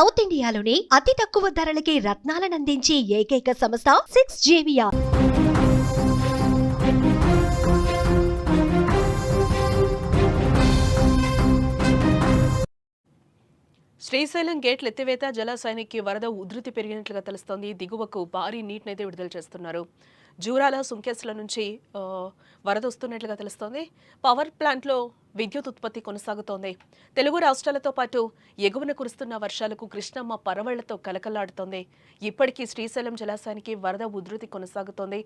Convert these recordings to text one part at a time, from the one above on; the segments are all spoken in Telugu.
సౌత్ ఇండియాలోని అతి తక్కువ ధరలకి రత్నాలనందించే ఏకైక సంస్థ సిక్స్ జేవియా శ్రీశైలం గేట్ల ఎత్తివేత జలాశయానికి వరద ఉధృతి పెరిగినట్లుగా తెలుస్తోంది. దిగువకు భారీ నీటినైతే విడుదల చేస్తున్నారు. జూరాల సుంకేసుల నుంచి వరద వస్తున్నట్లుగా తెలుస్తోంది. పవర్ ప్లాంట్లో విద్యుత్ ఉత్పత్తి కొనసాగుతోంది. తెలుగు రాష్ట్రాలతో పాటు ఎగువన కురుస్తున్న వర్షాలకు కృష్ణమ్మ పరవళ్ళతో కలకలాడుతోంది. ఇప్పటికీ శ్రీశైలం జలాశయానికి వరద ఉధృతి కొనసాగుతోంది.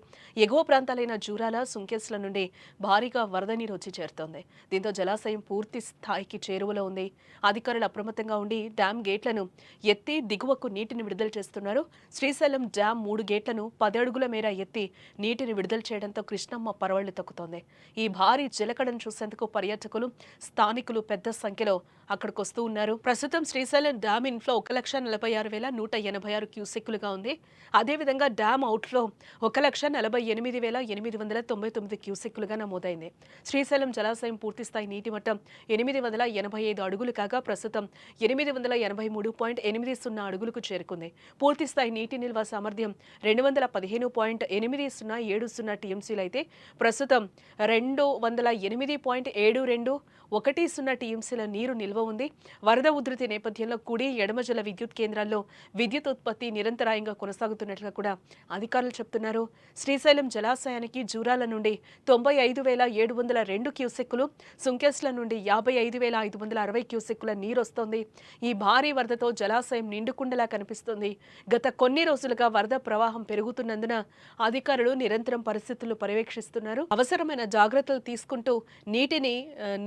ఎగువ ప్రాంతాలైన జూరాల సుంకేసుల నుండి భారీగా వరద నీరు వచ్చి చేరుతోంది. దీంతో జలాశయం పూర్తి స్థాయికి చేరువలో ఉంది. అధికారులు అప్రమత్తంగా ఉండి డ్యాం గేట్లను ఎత్తి దిగువకు నీటిని విడుదల చేస్తున్నారు. శ్రీశైలం డ్యాం మూడు గేట్లను పది అడుగుల మేర ఎత్తి నీటిని విడుదల చేయడంతో కృష్ణమ్మ పరవళ్ళు తొక్కుతోంది. ఈ భారీ జలకడను చూసేందుకు పర్యాటకులు స్థానికులు పెద్ద సంఖ్యలో అక్కడికి వస్తూ ఉన్నారు. ప్రస్తుతం శ్రీశైలం డ్యామ్ ఇన్ఫ్లో ఒక లక్ష నలభై ఆరు వేల నూట ఎనభై ఆరు క్యూసెక్కులుగా ఉంది. అదేవిధంగా డ్యామ్ అవుట్లో ఒక లక్ష నలభై ఎనిమిది వేల ఎనిమిది వందల తొంభై తొమ్మిది క్యూసెక్కులుగా నమోదైంది. శ్రీశైలం జలాశయం పూర్తిస్థాయి నీటి మట్టం ఎనిమిది వందల ఎనభై ఐదు అడుగులు కాగా ప్రస్తుతం ఎనిమిది వందల ఎనభై మూడు పాయింట్ ఎనిమిది సున్నా అడుగులకు చేరుకుంది. పూర్తిస్థాయి నీటి నిల్వ సామర్థ్యం రెండు వందల పదిహేను పాయింట్ ఎనిమిది సున్నా ఏడు సున్నా టీఎంసీలు అయితే ప్రస్తుతం రెండు వందల ఎనిమిది పాయింట్ ఏడు రెండు ఒకటి సున్నా టీఎంసీల నీరు నిల్వ ఉంది. వరద ఉధృతి నేపథ్యంలో కుడి ఎడమ జల విద్యుత్ కేంద్రాల్లో విద్యుత్ ఉత్పత్తి నిరంతరాయంగా కొనసాగుతున్నట్లుగా కూడా అధికారులు చెప్తున్నారు. శ్రీశైలం జలాశయానికి జూరాల నుండి తొంభై ఐదు వేల ఏడు వందల రెండు క్యూసెక్కులు సుంకేస్ల నుండి యాభై ఐదు వేల ఐదు వందల అరవై క్యూసెక్కుల నీరు వస్తోంది. ఈ భారీ వరదతో జలాశయం నిండుకుండలా కనిపిస్తుంది. గత కొన్ని రోజులుగా వరద ప్రవాహం పెరుగుతున్నందున అధికారులు నిరంతరం పరిస్థితులు పర్యవేక్షిస్తున్నారు. అవసరమైన జాగ్రత్తలు తీసుకుంటూ నీటిని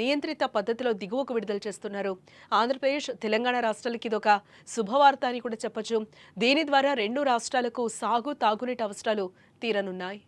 నియంత్రిత పద్ధతిలో దిగువకు విడుదల చేస్తున్నారు. ఆంధ్రప్రదేశ్ తెలంగాణ రాష్ట్రాలకి ఇదొక శుభవార్త అని కూడా చెప్పొచ్చు. దీని ద్వారా రెండు రాష్ట్రాలకు సాగు తాగునీటి అవసరాలు తీరనున్నాయి.